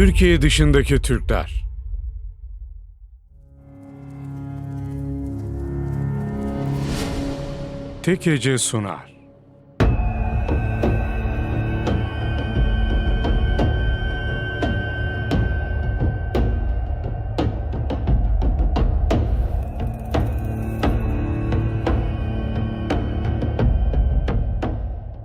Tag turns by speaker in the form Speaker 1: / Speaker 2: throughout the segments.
Speaker 1: Türkiye dışındaki Türkler Tekece sunar.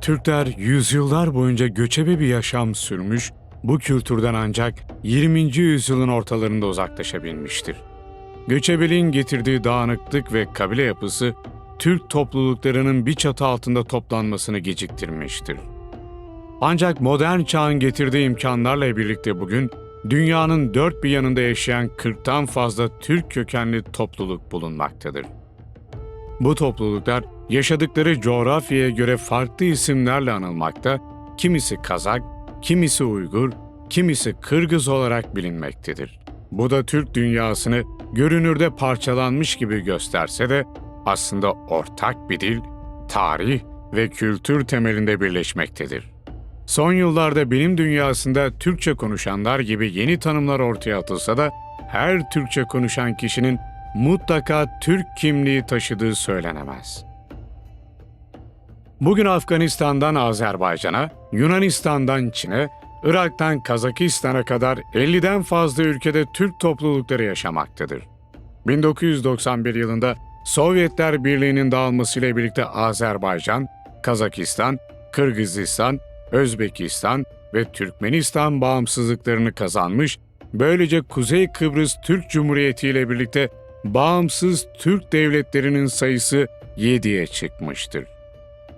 Speaker 1: Türkler yüzyıllar boyunca göçebe bir yaşam sürmüş, bu kültürden ancak 20. yüzyılın ortalarında uzaklaşabilmiştir. Göçebeliğin getirdiği dağınıklık ve kabile yapısı, Türk topluluklarının bir çatı altında toplanmasını geciktirmiştir. Ancak modern çağın getirdiği imkanlarla birlikte bugün, dünyanın dört bir yanında yaşayan 40'tan fazla Türk kökenli topluluk bulunmaktadır. Bu topluluklar yaşadıkları coğrafyaya göre farklı isimlerle anılmakta, kimisi Kazak, kimisi Uygur, kimisi Kırgız olarak bilinmektedir. Bu da Türk dünyasını görünürde parçalanmış gibi gösterse de aslında ortak bir dil, tarih ve kültür temelinde birleşmektedir. Son yıllarda bilim dünyasında Türkçe konuşanlar gibi yeni tanımlar ortaya atılsa da her Türkçe konuşan kişinin mutlaka Türk kimliği taşıdığı söylenemez. Bugün Afganistan'dan Azerbaycan'a, Yunanistan'dan Çin'e, Irak'tan Kazakistan'a kadar 50'den fazla ülkede Türk toplulukları yaşamaktadır. 1991 yılında Sovyetler Birliği'nin dağılmasıyla birlikte Azerbaycan, Kazakistan, Kırgızistan, Özbekistan ve Türkmenistan bağımsızlıklarını kazanmış, böylece Kuzey Kıbrıs Türk Cumhuriyeti ile birlikte bağımsız Türk devletlerinin sayısı 7'ye çıkmıştır.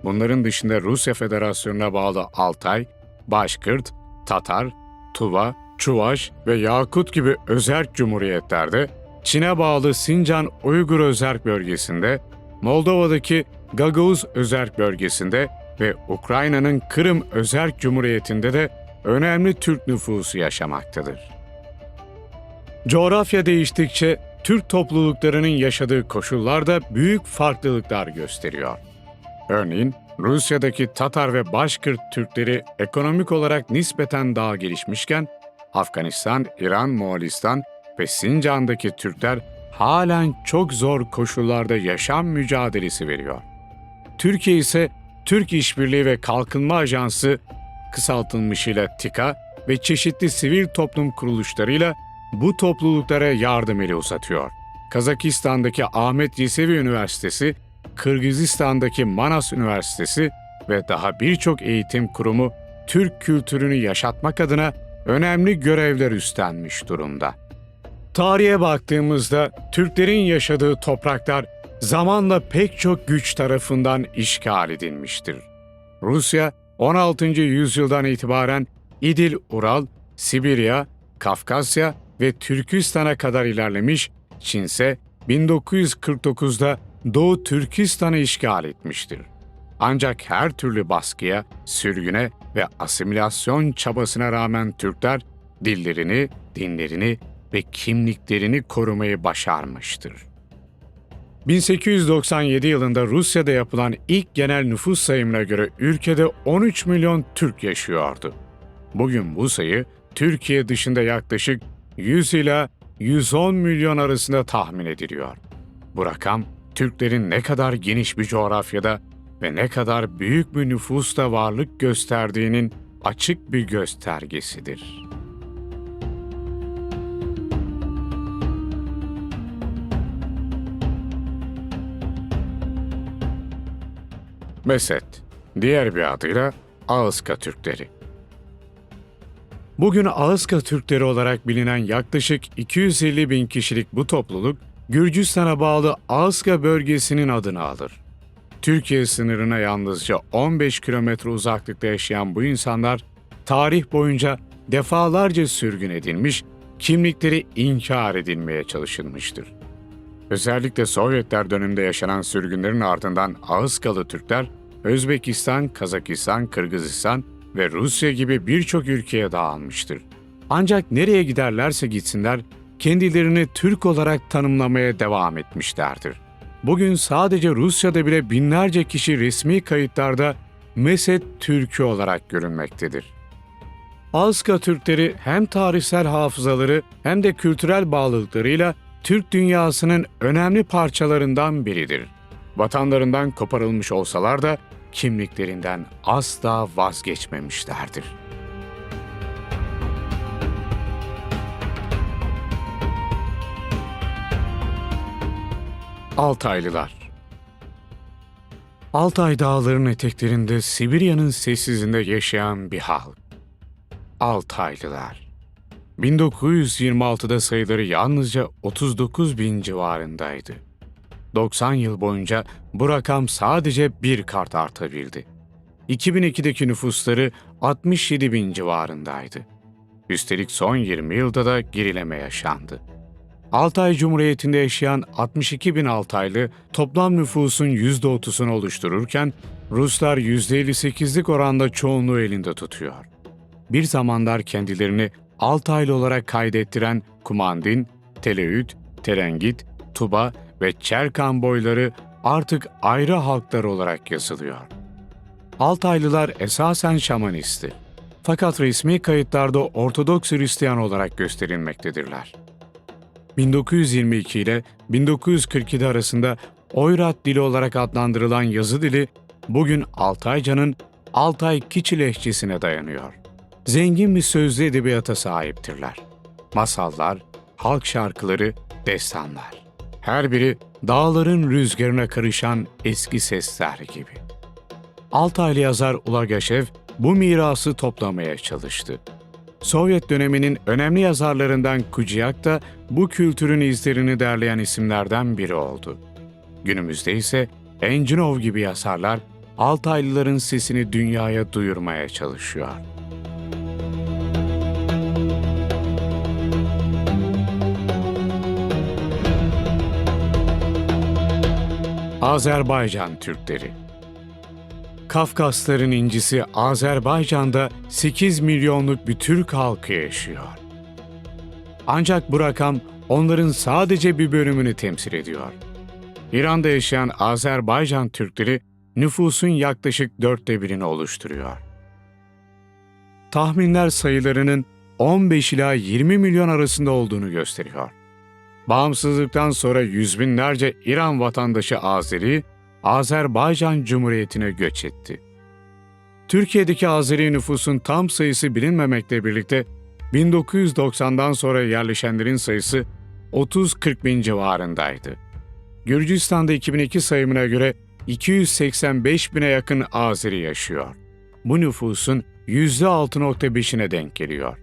Speaker 1: Bunların dışında Rusya Federasyonu'na bağlı Altay, Başkırt, Tatar, Tuva, Çuvaş ve Yakut gibi özerk cumhuriyetlerde, Çin'e bağlı Sincan Uygur Özerk Bölgesi'nde, Moldova'daki Gagavuz Özerk Bölgesi'nde ve Ukrayna'nın Kırım Özerk Cumhuriyeti'nde de önemli Türk nüfusu yaşamaktadır. Coğrafya değiştikçe Türk topluluklarının yaşadığı koşullarda büyük farklılıklar gösteriyor. Örneğin Rusya'daki Tatar ve Başkırt Türkleri ekonomik olarak nispeten daha gelişmişken, Afganistan, İran, Moğolistan ve Sincan'daki Türkler halen çok zor koşullarda yaşam mücadelesi veriyor. Türkiye ise Türk İşbirliği ve Kalkınma Ajansı kısaltılmışıyla TİKA ve çeşitli sivil toplum kuruluşlarıyla bu topluluklara yardım eli uzatıyor. Kazakistan'daki Ahmet Yesevi Üniversitesi, Kırgızistan'daki Manas Üniversitesi ve daha birçok eğitim kurumu Türk kültürünü yaşatmak adına önemli görevler üstlenmiş durumda. Tarihe baktığımızda Türklerin yaşadığı topraklar zamanla pek çok güç tarafından işgal edilmiştir. Rusya 16. yüzyıldan itibaren İdil Ural, Sibirya, Kafkasya ve Türkistan'a kadar ilerlemiş, Çin ise 1949'da Doğu Türkistan'ı işgal etmiştir. Ancak her türlü baskıya, sürgüne ve asimilasyon çabasına rağmen Türkler dillerini, dinlerini ve kimliklerini korumayı başarmıştır. 1897 yılında Rusya'da yapılan ilk genel nüfus sayımına göre ülkede 13 milyon Türk yaşıyordu. Bugün bu sayı Türkiye dışında yaklaşık 100 ila 110 milyon arasında tahmin ediliyor. Bu rakam Türklerin ne kadar geniş bir coğrafyada ve ne kadar büyük bir nüfusta varlık gösterdiğinin açık bir göstergesidir. Meset, diğer bir adıyla Ağızka Türkleri. Bugün Ağızka Türkleri olarak bilinen yaklaşık 250 bin kişilik bu topluluk, Gürcistan'a bağlı Ağızka bölgesinin adını alır. Türkiye sınırına yalnızca 15 kilometre uzaklıkta yaşayan bu insanlar, tarih boyunca defalarca sürgün edilmiş, kimlikleri inkar edilmeye çalışılmıştır. Özellikle Sovyetler döneminde yaşanan sürgünlerin ardından Ağızkalı Türkler, Özbekistan, Kazakistan, Kırgızistan ve Rusya gibi birçok ülkeye dağılmıştır. Ancak nereye giderlerse gitsinler, kendilerini Türk olarak tanımlamaya devam etmişlerdir. Bugün sadece Rusya'da bile binlerce kişi resmi kayıtlarda Mesed Türk'ü olarak görünmektedir. Azka Türkleri hem tarihsel hafızaları hem de kültürel bağlılıklarıyla Türk dünyasının önemli parçalarından biridir. Vatanlarından koparılmış olsalar da kimliklerinden asla vazgeçmemişlerdir. Altaylılar Altay dağlarının eteklerinde Sibirya'nın sessizinde yaşayan bir halk. Altaylılar. 1926'da sayıları yalnızca 39 bin civarındaydı. 90 yıl boyunca bu rakam sadece bir kart artabildi. 2002'deki nüfusları 67 bin civarındaydı. Üstelik son 20 yılda da gerileme yaşandı. Altay Cumhuriyeti'nde yaşayan 62 bin Altaylı toplam nüfusun %30'unu oluştururken Ruslar %58'lik oranda çoğunluğu elinde tutuyor. Bir zamanlar kendilerini Altaylı olarak kaydettiren Kumandin, Teleüt, Terengit, Tuba ve Çerkan boyları artık ayrı halklar olarak yazılıyor. Altaylılar esasen şamanisti. Fakat resmi kayıtlarda Ortodoks Hristiyan olarak gösterilmektedirler. 1922 ile 1947 arasında Oyrat dili olarak adlandırılan yazı dili bugün Altayca'nın Altay Kiçi lehçesine dayanıyor. Zengin bir sözlü edebiyata sahiptirler. Masallar, halk şarkıları, destanlar. Her biri dağların rüzgarına karışan eski sesler gibi. Altaylı yazar Ulagaşev bu mirası toplamaya çalıştı. Sovyet döneminin önemli yazarlarından Kuciak da bu kültürün izlerini derleyen isimlerden biri oldu. Günümüzde ise Encinov gibi yazarlar Altaylıların sesini dünyaya duyurmaya çalışıyor. Azerbaycan Türkleri Kafkasların incisi Azerbaycan'da 8 milyonluk bir Türk halkı yaşıyor. Ancak bu rakam onların sadece bir bölümünü temsil ediyor. İran'da yaşayan Azerbaycan Türkleri nüfusun yaklaşık dörtte birini oluşturuyor. Tahminler sayılarının 15 ila 20 milyon arasında olduğunu gösteriyor. Bağımsızlıktan sonra yüz binlerce İran vatandaşı Azeri, Azerbaycan Cumhuriyeti'ne göç etti. Türkiye'deki Azeri nüfusun tam sayısı bilinmemekle birlikte 1990'dan sonra yerleşenlerin sayısı 30-40 bin civarındaydı. Gürcistan'da 2002 sayımına göre 285 bine yakın Azeri yaşıyor. Bu nüfusun %6.5'ine denk geliyor.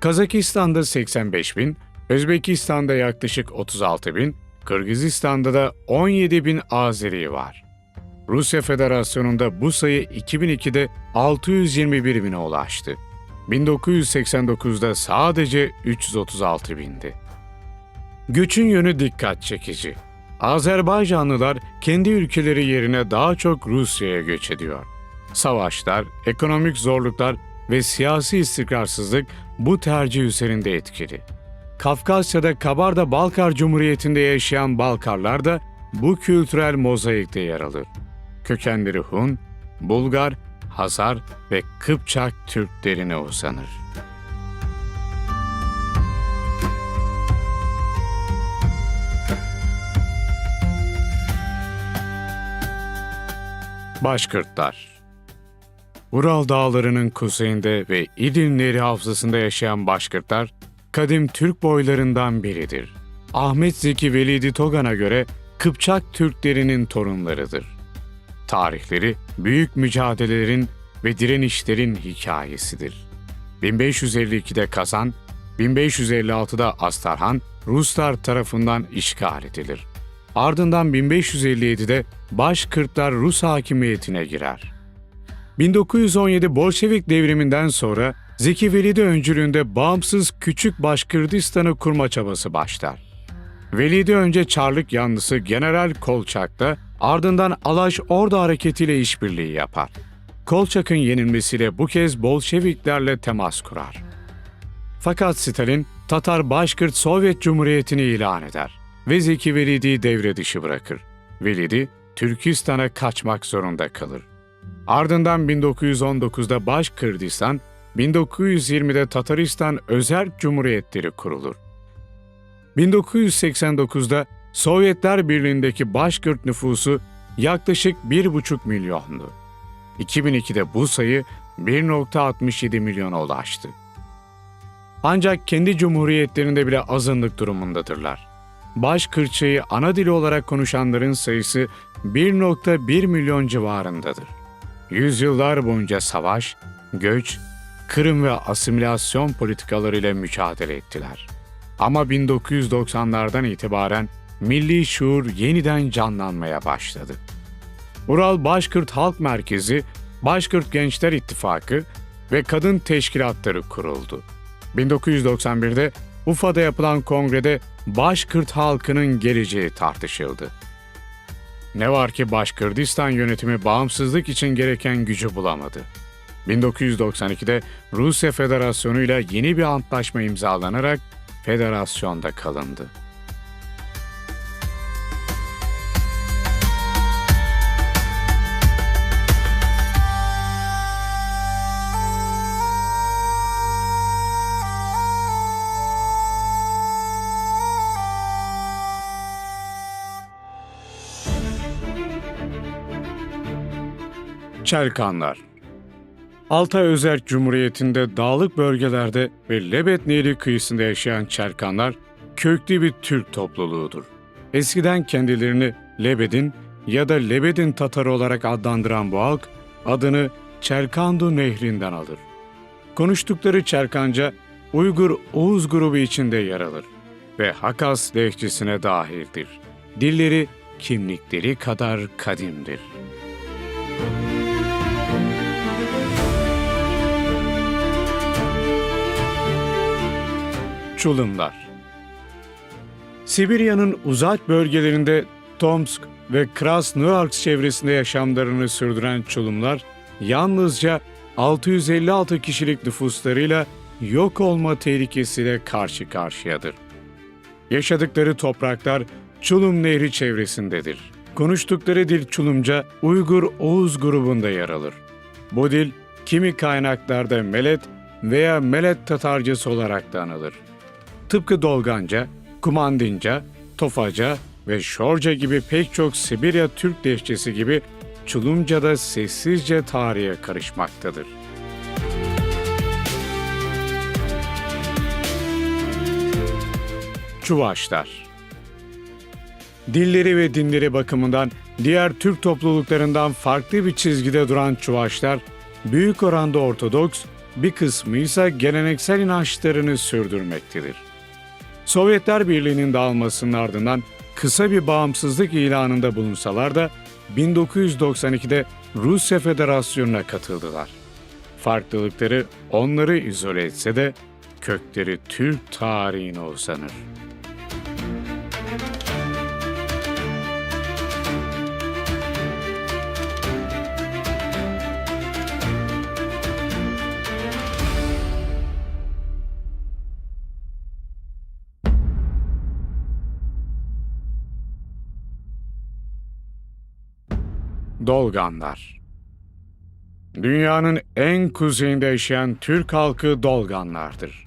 Speaker 1: Kazakistan'da 85 bin, Özbekistan'da yaklaşık 36 bin, Kırgızistan'da da 17 bin Azeri var. Rusya Federasyonu'nda bu sayı 2002'de 621 bine ulaştı. 1989'da sadece 336 bindi. Göçün yönü dikkat çekici. Azerbaycanlılar kendi ülkeleri yerine daha çok Rusya'ya göç ediyor. Savaşlar, ekonomik zorluklar ve siyasi istikrarsızlık bu tercih üzerinde etkili. Kafkasya'da Kabarda-Balkar Cumhuriyeti'nde yaşayan Balkarlar da bu kültürel mozaikte yer alır. Kökenleri Hun, Bulgar, Hazar ve Kıpçak Türklerine uzanır. Başkırtlar Ural Dağları'nın kuzeyinde ve İdil Nehri havzasında yaşayan Başkırtlar, kadim Türk boylarından biridir. Ahmet Zeki Velidi Togan'a göre Kıpçak Türklerinin torunlarıdır. Tarihleri büyük mücadelelerin ve direnişlerin hikayesidir. 1552'de Kazan, 1556'da Astarhan Ruslar tarafından işgal edilir. Ardından 1557'de Başkırtlar Rus hakimiyetine girer. 1917 Bolşevik devriminden sonra Zeki Velidi öncülüğünde bağımsız Küçük Başkırdistan'ı kurma çabası başlar. Velidi önce Çarlık yanlısı General Kolçak'ta ardından Alaş Ordu hareketiyle işbirliği yapar. Kolçak'ın yenilmesiyle bu kez Bolşeviklerle temas kurar. Fakat Stalin Tatar Başkırt Sovyet Cumhuriyeti'ni ilan eder ve Zeki Velidi'yi devre dışı bırakır. Velidi Türkistan'a kaçmak zorunda kalır. Ardından 1919'da Başkırdistan 1920'de Tataristan Özerk Cumhuriyetleri kurulur. 1989'da Sovyetler Birliği'ndeki Başkırt nüfusu yaklaşık 1,5 milyondu. 2002'de bu sayı 1.67 milyona ulaştı. Ancak kendi cumhuriyetlerinde bile azınlık durumundadırlar. Başkırçayı ana dili olarak konuşanların sayısı 1.1 milyon civarındadır. Yüzyıllar boyunca savaş, göç, kırım ve asimilasyon politikalarıyla mücadele ettiler. Ama 1990'lardan itibaren milli şuur yeniden canlanmaya başladı. Ural Başkırt Halk Merkezi, Başkırt Gençler İttifakı ve kadın teşkilatları kuruldu. 1991'de Ufa'da yapılan kongrede Başkırt halkının geleceği tartışıldı. Ne var ki Başkırdistan yönetimi bağımsızlık için gereken gücü bulamadı. 1992'de Rusya Federasyonu ile yeni bir antlaşma imzalanarak federasyonda kalındı. Çelkanlar Altay Özerk Cumhuriyeti'nde dağlık bölgelerde ve Lebet Nehri kıyısında yaşayan Çelkanlar köklü bir Türk topluluğudur. Eskiden kendilerini Lebedin ya da Lebedin Tatarı olarak adlandıran bu halk adını Çelkandu Nehri'nden alır. Konuştukları Çerkanca Uygur Oğuz grubu içinde yer alır ve Hakas lehçesine dahildir. Dilleri kimlikleri kadar kadimdir. Çulumlar Sibirya'nın uzak bölgelerinde Tomsk ve Krasnoyarsk çevresinde yaşamlarını sürdüren Çulumlar, yalnızca 656 kişilik nüfuslarıyla yok olma tehlikesiyle karşı karşıyadır. Yaşadıkları topraklar Çulum Nehri çevresindedir. Konuştukları dil Çulumca Uygur Oğuz grubunda yer alır. Bu dil kimi kaynaklarda Melet veya Melet Tatarcası olarak da anılır. Tıpkı Dolganca, Kumandinca, Tofaca ve Şorca gibi pek çok Sibirya Türk lehçesi gibi Çulumca da sessizce tarihe karışmaktadır. Çuvaşlar Dilleri ve dinleri bakımından diğer Türk topluluklarından farklı bir çizgide duran Çuvaşlar, büyük oranda Ortodoks, bir kısmı ise geleneksel inançlarını sürdürmektedir. Sovyetler Birliği'nin dağılmasının ardından kısa bir bağımsızlık ilanında bulunsalar da 1992'de Rusya Federasyonu'na katıldılar. Farklılıkları onları izole etse de kökleri Türk tarihine uzanır. Dolganlar Dünyanın en kuzeyinde yaşayan Türk halkı Dolganlardır.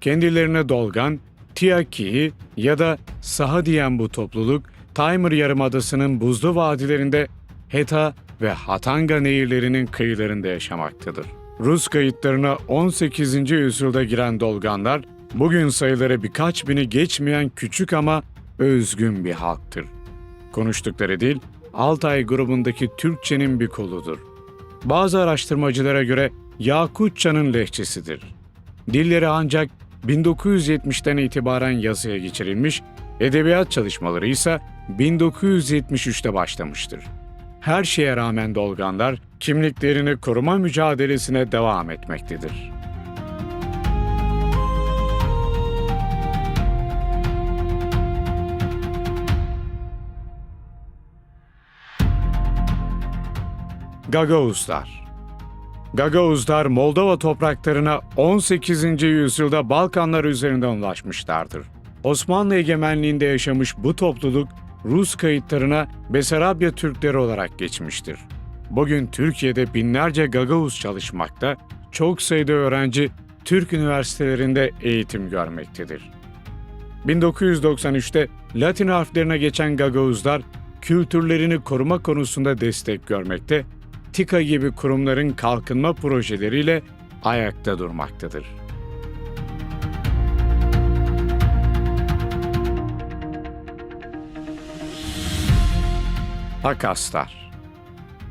Speaker 1: Kendilerine Dolgan, Tiaki ya da Saha diyen bu topluluk, Taymır Yarımadası'nın buzlu vadilerinde Heta ve Hatanga nehirlerinin kıyılarında yaşamaktadır. Rus kayıtlarına 18. yüzyılda giren Dolganlar, bugün sayıları birkaç bini geçmeyen küçük ama özgün bir halktır. Konuştukları dil, Altay grubundaki Türkçenin bir koludur. Bazı araştırmacılara göre Yakutça'nın lehçesidir. Dilleri ancak 1970'ten itibaren yazıya geçirilmiş, edebiyat çalışmaları ise 1973'te başlamıştır. Her şeye rağmen Dolganlar kimliklerini koruma mücadelesine devam etmektedir. Gagauzlar Gagauzlar Moldova topraklarına 18. yüzyılda Balkanlar üzerinden ulaşmışlardır. Osmanlı egemenliğinde yaşamış bu topluluk Rus kayıtlarına Besarabya Türkleri olarak geçmiştir. Bugün Türkiye'de binlerce Gagauz çalışmakta, çok sayıda öğrenci Türk üniversitelerinde eğitim görmektedir. 1993'te Latin harflerine geçen Gagavuzlar kültürlerini koruma konusunda destek görmekte, TİKA gibi kurumların kalkınma projeleriyle ayakta durmaktadır. Akaslar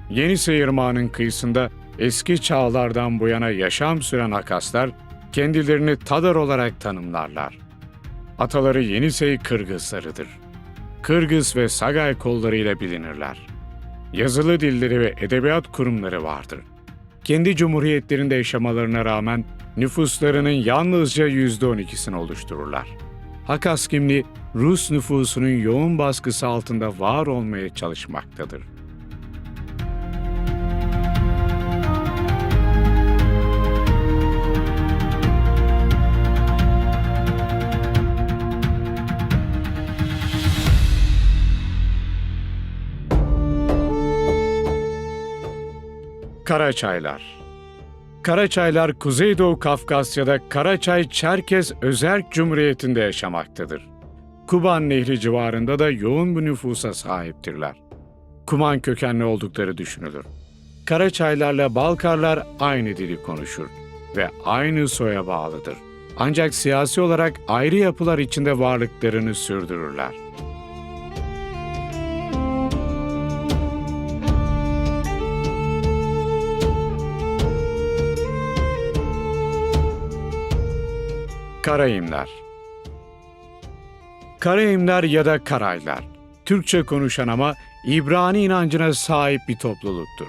Speaker 1: Yenisey Irmağı'nın kıyısında eski çağlardan bu yana yaşam süren Akaslar kendilerini Tadar olarak tanımlarlar. Ataları Yenisey Kırgızlarıdır. Kırgız ve Sagay kollarıyla bilinirler. Yazılı dilleri ve edebiyat kurumları vardır. Kendi cumhuriyetlerinde yaşamalarına rağmen nüfuslarının yalnızca %12'sini oluştururlar. Hakas kimliği Rus nüfusunun yoğun baskısı altında var olmaya çalışmaktadır. Karaçaylar Karaçaylar Kuzeydoğu Kafkasya'da Karaçay-Çerkez Özerk Cumhuriyeti'nde yaşamaktadır. Kuban Nehri civarında da yoğun bir nüfusa sahiptirler. Kuman kökenli oldukları düşünülür. Karaçaylarla Balkarlar aynı dili konuşur ve aynı soya bağlıdır. Ancak siyasi olarak ayrı yapılar içinde varlıklarını sürdürürler. Karayimler Karayimler ya da Karaylar, Türkçe konuşan ama İbrani inancına sahip bir topluluktur.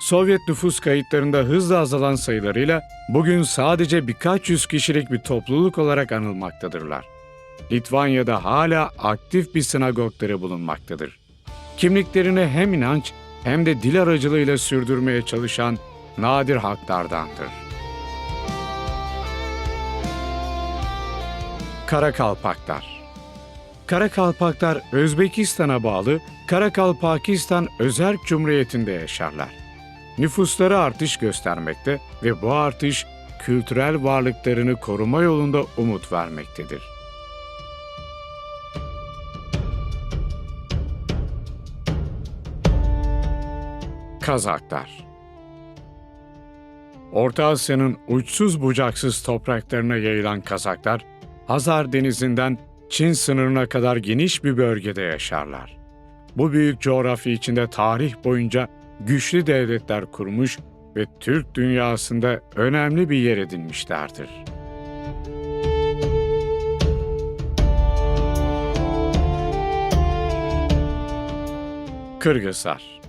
Speaker 1: Sovyet nüfus kayıtlarında hızla azalan sayılarıyla bugün sadece birkaç yüz kişilik bir topluluk olarak anılmaktadırlar. Litvanya'da hala aktif bir sinagogları bulunmaktadır. Kimliklerini hem inanç hem de dil aracılığıyla sürdürmeye çalışan nadir halklardandır. Karakalpaklar Karakalpaklar Özbekistan'a bağlı Karakalpakistan Özerk Cumhuriyeti'nde yaşarlar. Nüfusları artış göstermekte ve bu artış kültürel varlıklarını koruma yolunda umut vermektedir. Kazaklar Orta Asya'nın uçsuz bucaksız topraklarına yayılan Kazaklar, Hazar Denizi'nden Çin sınırına kadar geniş bir bölgede yaşarlar. Bu büyük coğrafya içinde tarih boyunca güçlü devletler kurmuş ve Türk dünyasında önemli bir yer edinmişlerdir. Kırgızlar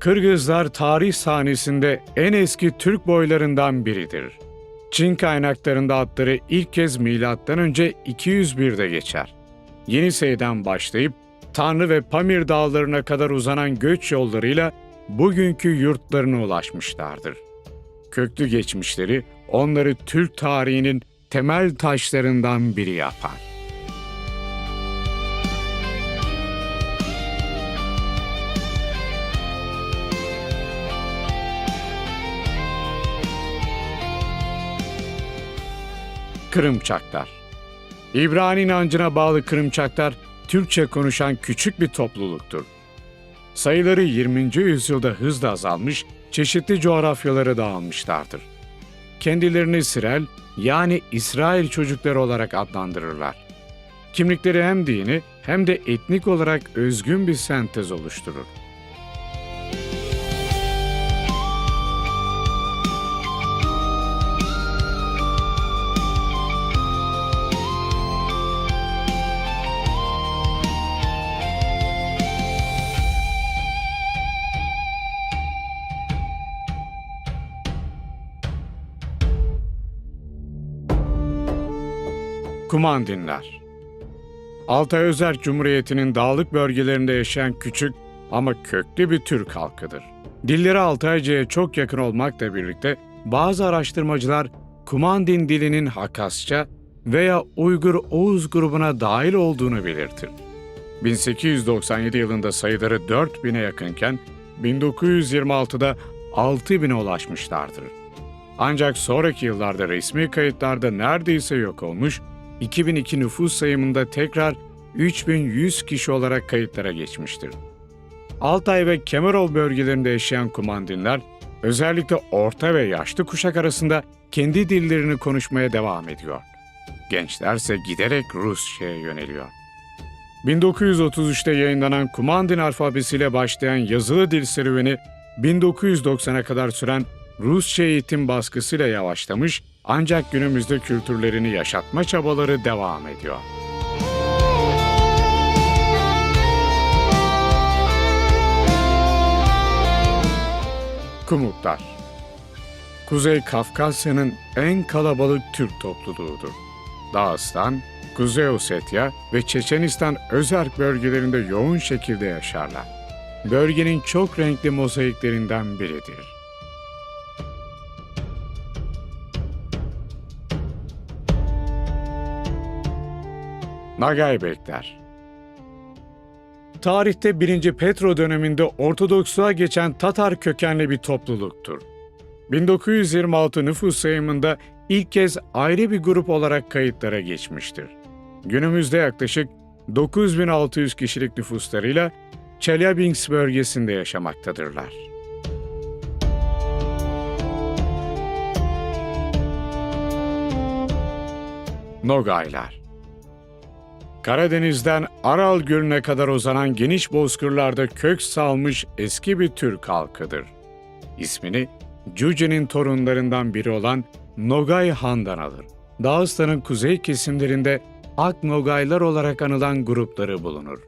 Speaker 1: Kırgızlar tarih sahnesinde en eski Türk boylarından biridir. Çin kaynaklarında adları ilk kez milattan önce 201'de geçer. Yenisey'den başlayıp Tanrı ve Pamir dağlarına kadar uzanan göç yollarıyla bugünkü yurtlarına ulaşmışlardır. Köklü geçmişleri onları Türk tarihinin temel taşlarından biri yapar. Kırımçaklar İbrani inancına bağlı Kırımçaklar, Türkçe konuşan küçük bir topluluktur. Sayıları 20. yüzyılda hızla azalmış, çeşitli coğrafyalara dağılmışlardır. Kendilerini Sirel yani İsrail çocukları olarak adlandırırlar. Kimlikleri hem dini hem de etnik olarak özgün bir sentez oluşturur. Kumandinler Altay Özerk Cumhuriyeti'nin dağlık bölgelerinde yaşayan küçük ama köklü bir Türk halkıdır. Dilleri Altayca'ya çok yakın olmakla birlikte bazı araştırmacılar Kumandin dilinin Hakasça veya Uygur Oğuz grubuna dahil olduğunu belirtir. 1897 yılında sayıları 4000'e yakınken 1926'da 6000'e ulaşmışlardır. Ancak sonraki yıllarda resmi kayıtlarda neredeyse yok olmuş, 2002 nüfus sayımında tekrar 3100 kişi olarak kayıtlara geçmiştir. Altay ve Kemerov bölgelerinde yaşayan Kumandinler, özellikle orta ve yaşlı kuşak arasında kendi dillerini konuşmaya devam ediyor. Gençlerse giderek Rusça'ya yöneliyor. 1933'te yayınlanan Kumandin alfabesiyle başlayan yazılı dil serüveni 1990'a kadar süren Rusça eğitim baskısıyla yavaşlamış ancak günümüzde kültürlerini yaşatma çabaları devam ediyor. Kumuklar Kuzey Kafkasya'nın en kalabalık Türk topluluğudur. Dağıstan, Kuzey Ossetya ve Çeçenistan özerk bölgelerinde yoğun şekilde yaşarlar. Bölgenin çok renkli mozaiklerinden biridir. Nagaybekler Tarihte 1. Petro döneminde Ortodoksluğa geçen Tatar kökenli bir topluluktur. 1926 nüfus sayımında ilk kez ayrı bir grup olarak kayıtlara geçmiştir. Günümüzde yaklaşık 9600 kişilik nüfuslarıyla Chelyabinsk bölgesinde yaşamaktadırlar. Nogaylar Karadeniz'den Aral Gölü'ne kadar uzanan geniş bozkırlarda kök salmış eski bir Türk halkıdır. İsmini Cüce'nin torunlarından biri olan Nogay Han'dan alır. Dağıstan'ın kuzey kesimlerinde Ak Nogaylar olarak anılan grupları bulunur.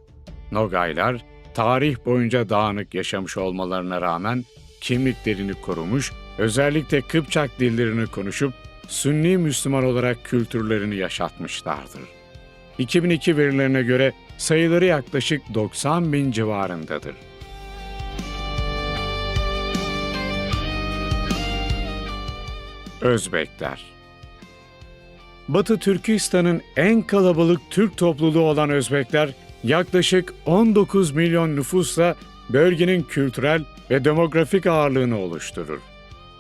Speaker 1: Nogaylar, tarih boyunca dağınık yaşamış olmalarına rağmen kimliklerini korumuş, özellikle Kıpçak dillerini konuşup Sünni Müslüman olarak kültürlerini yaşatmışlardır. 2002 verilerine göre sayıları yaklaşık 90 bin civarındadır. Özbekler Batı Türkistan'ın en kalabalık Türk topluluğu olan Özbekler yaklaşık 19 milyon nüfusla bölgenin kültürel ve demografik ağırlığını oluşturur.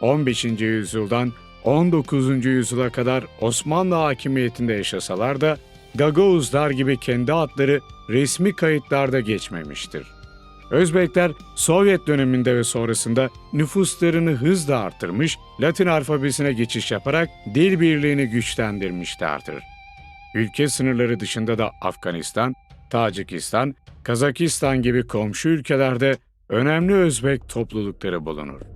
Speaker 1: 15. yüzyıldan 19. yüzyıla kadar Osmanlı hakimiyetinde yaşasalar da Gagavuzlar gibi kendi adları resmi kayıtlarda geçmemiştir. Özbekler Sovyet döneminde ve sonrasında nüfuslarını hızla artırmış, Latin alfabesine geçiş yaparak dil birliğini güçlendirmişlerdir. Ülke sınırları dışında da Afganistan, Tacikistan, Kazakistan gibi komşu ülkelerde önemli Özbek toplulukları bulunur.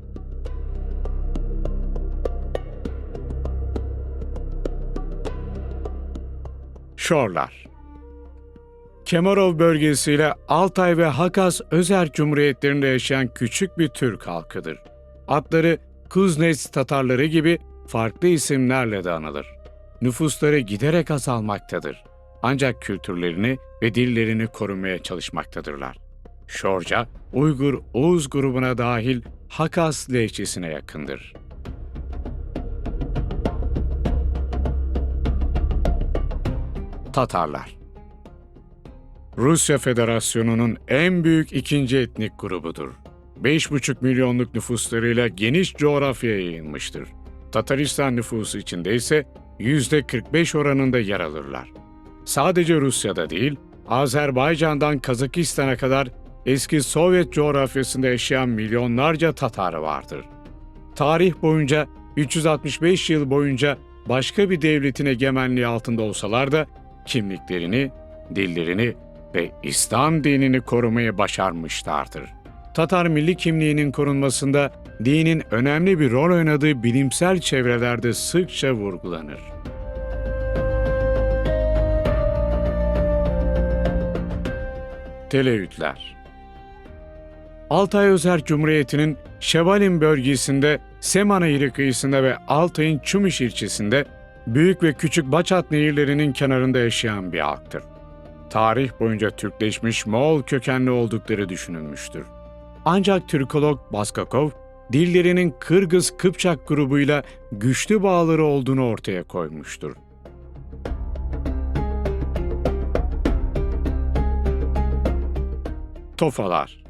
Speaker 1: Şorlar Kemerov bölgesiyle Altay ve Hakas Özerk Cumhuriyetlerinde yaşayan küçük bir Türk halkıdır. Adları Kuznets Tatarları gibi farklı isimlerle de anılır. Nüfusları giderek azalmaktadır. Ancak kültürlerini ve dillerini korumaya çalışmaktadırlar. Şorca, Uygur Oğuz grubuna dahil Hakas lehçesine yakındır. Tatarlar Rusya Federasyonu'nun en büyük ikinci etnik grubudur. 5,5 milyonluk nüfuslarıyla geniş coğrafyaya yayılmıştır. Tataristan nüfusu içinde ise %45 oranında yer alırlar. Sadece Rusya'da değil, Azerbaycan'dan Kazakistan'a kadar eski Sovyet coğrafyasında yaşayan milyonlarca Tatar vardır. Tarih boyunca 365 yıl boyunca başka bir devletin egemenliği altında olsalar da kimliklerini, dillerini ve İslam dinini korumayı başarmışlardır. Tatar milli kimliğinin korunmasında dinin önemli bir rol oynadığı bilimsel çevrelerde sıkça vurgulanır. Teleütler Altay Özerk Cumhuriyeti'nin Şevalin bölgesinde Sema Nehri kıyısında ve Altay'ın Çumiş ilçesinde büyük ve küçük Baçat nehirlerinin kenarında yaşayan bir halktır. Tarih boyunca Türkleşmiş Moğol kökenli oldukları düşünülmüştür. Ancak Türkolog Baskakov, dillerinin Kırgız-Kıpçak grubuyla güçlü bağları olduğunu ortaya koymuştur. Tofalar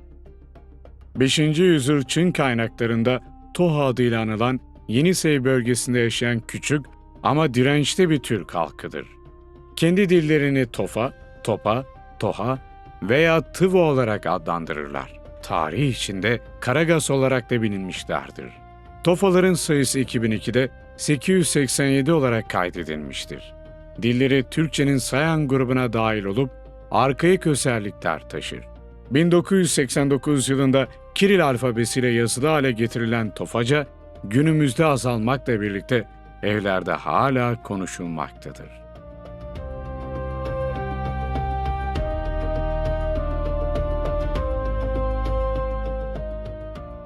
Speaker 1: 5. yüzyıl Çin kaynaklarında Toha adıyla anılan Yenisey bölgesinde yaşayan küçük ama dirençli bir Türk halkıdır. Kendi dillerini Tofa, Topa, Toha veya Tıva olarak adlandırırlar. Tarih içinde Karagas olarak da bilinmişlerdir. Tofaların sayısı 2002'de 887 olarak kaydedilmiştir. Dilleri Türkçenin Sayan grubuna dahil olup arkaik özellikler taşır. 1989 yılında Kiril alfabesiyle yazılı hale getirilen Tofaca, günümüzde azalmakla birlikte evlerde hala konuşulmaktadır.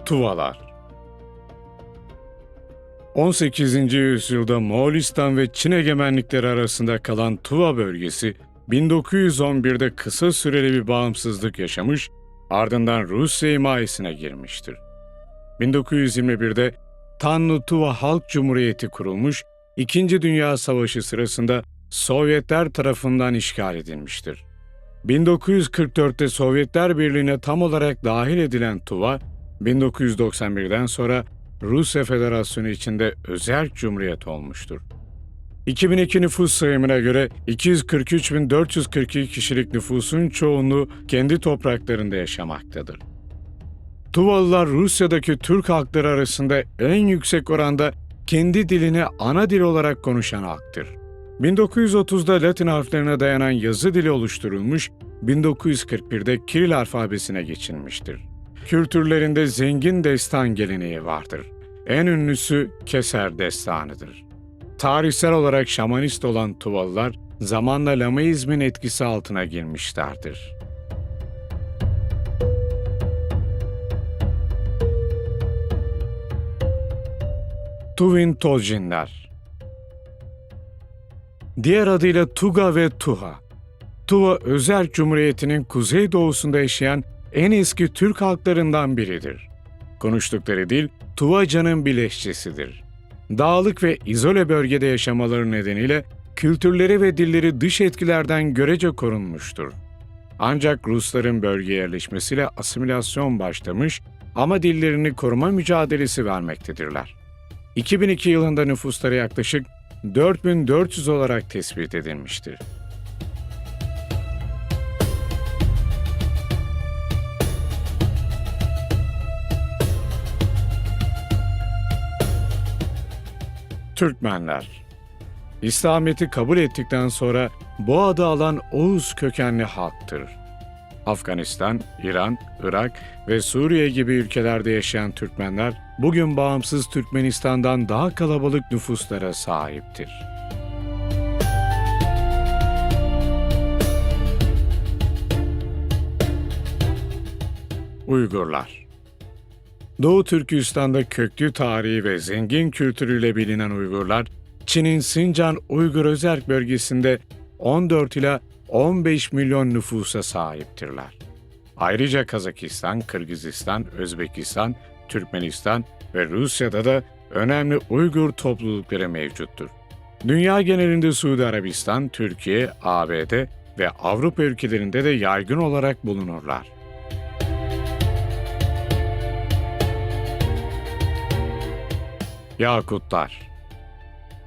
Speaker 1: Tuvalar 18. yüzyılda Moğolistan ve Çin egemenlikleri arasında kalan Tuva bölgesi, 1911'de kısa süreli bir bağımsızlık yaşamış, ardından Rusya himayesine girmiştir. 1921'de Tanrı Tuva Halk Cumhuriyeti kurulmuş, İkinci Dünya Savaşı sırasında Sovyetler tarafından işgal edilmiştir. 1944'te Sovyetler Birliği'ne tam olarak dahil edilen Tuva, 1991'den sonra Rusya Federasyonu içinde özel cumhuriyet olmuştur. 2002 nüfus sayımına göre 243.442 kişilik nüfusun çoğunluğu kendi topraklarında yaşamaktadır. Tuvalılar Rusya'daki Türk halkları arasında en yüksek oranda kendi dilini ana dil olarak konuşan halktır. 1930'da Latin harflerine dayanan yazı dili oluşturulmuş, 1941'de Kiril alfabesine geçilmiştir. Kültürlerinde zengin destan geleneği vardır. En ünlüsü Keser destanıdır. Tarihsel olarak şamanist olan Tuvalılar zamanla Lamaizmin etkisi altına girmişlerdir. Tuvin Tolcinler Diğer adıyla Tuga ve Tuha. Tuva, Özerk Cumhuriyeti'nin kuzeydoğusunda yaşayan en eski Türk halklarından biridir. Konuştukları dil Tuvaca'nın bileşçesidir. Dağlık ve izole bölgede yaşamaları nedeniyle kültürleri ve dilleri dış etkilerden görece korunmuştur. Ancak Rusların bölgeye yerleşmesiyle asimilasyon başlamış ama dillerini koruma mücadelesi vermektedirler. 2002 yılında nüfusları yaklaşık 4400 olarak tespit edilmiştir. Türkmenler İslamiyet'i kabul ettikten sonra bu adı alan Oğuz kökenli halktır. Afganistan, İran, Irak ve Suriye gibi ülkelerde yaşayan Türkmenler bugün bağımsız Türkmenistan'dan daha kalabalık nüfuslara sahiptir. Uygurlar Doğu Türkistan'da köklü tarihi ve zengin kültürüyle bilinen Uygurlar, Çin'in Sincan Uygur Özerk bölgesinde 14 ila 15 milyon nüfusa sahiptirler. Ayrıca Kazakistan, Kırgızistan, Özbekistan, Türkmenistan ve Rusya'da da önemli Uygur toplulukları mevcuttur. Dünya genelinde Suudi Arabistan, Türkiye, ABD ve Avrupa ülkelerinde de yaygın olarak bulunurlar. Yakutlar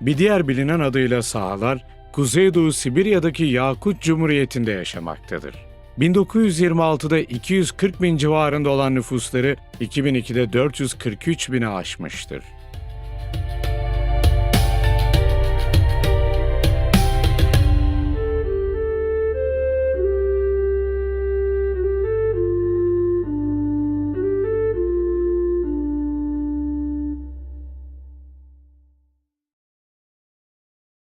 Speaker 1: Bir diğer bilinen adıyla Sağlar, Kuzeydoğu Sibirya'daki Yakut Cumhuriyeti'nde yaşamaktadır. 1926'da 240 bin civarında olan nüfusları 2002'de 443 bini aşmıştır.